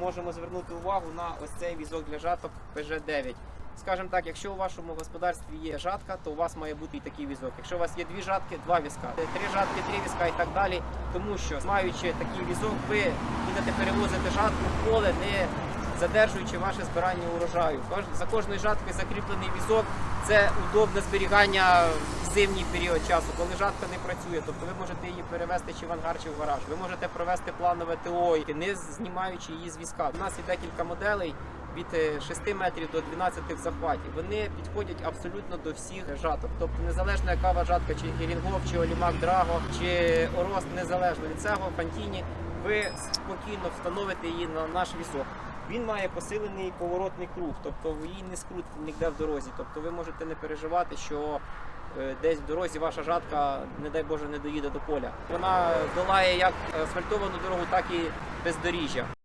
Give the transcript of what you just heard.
можемо звернути увагу на ось цей візок для жаток PG9. Скажімо так, якщо у вашому господарстві є жатка, то у вас має бути і такий візок. Якщо у вас є дві жатки, два візка, три жатки, три візка і так далі. Тому що маючи такий візок, ви будете перевозити жатку в поле, не задержуючи ваше збирання урожаю. За кожною жаткою закріплений візок. Це удобне зберігання зимній період часу, коли жатка не працює. Тобто ви можете її перевезти чи в ангар, чи в гараж. Ви можете провести планове ТО, не знімаючи її з візка. У нас є декілька моделей. Від е, 6 метрів до 12 в захваті. Вони підходять абсолютно до всіх жаток. Тобто, незалежно яка у вас жатка, чи Ерінгов, чи Олімак Драго, чи Орост, незалежно від цього, Фантіні, ви спокійно встановите її на наш візок. Він має посилений поворотний круг, тобто її не скрутить ніде в дорозі. Тобто ви можете не переживати, що е, десь в дорозі ваша жатка, не дай Боже, не доїде до поля. Вона долає як асфальтовану дорогу, так і бездоріжжя.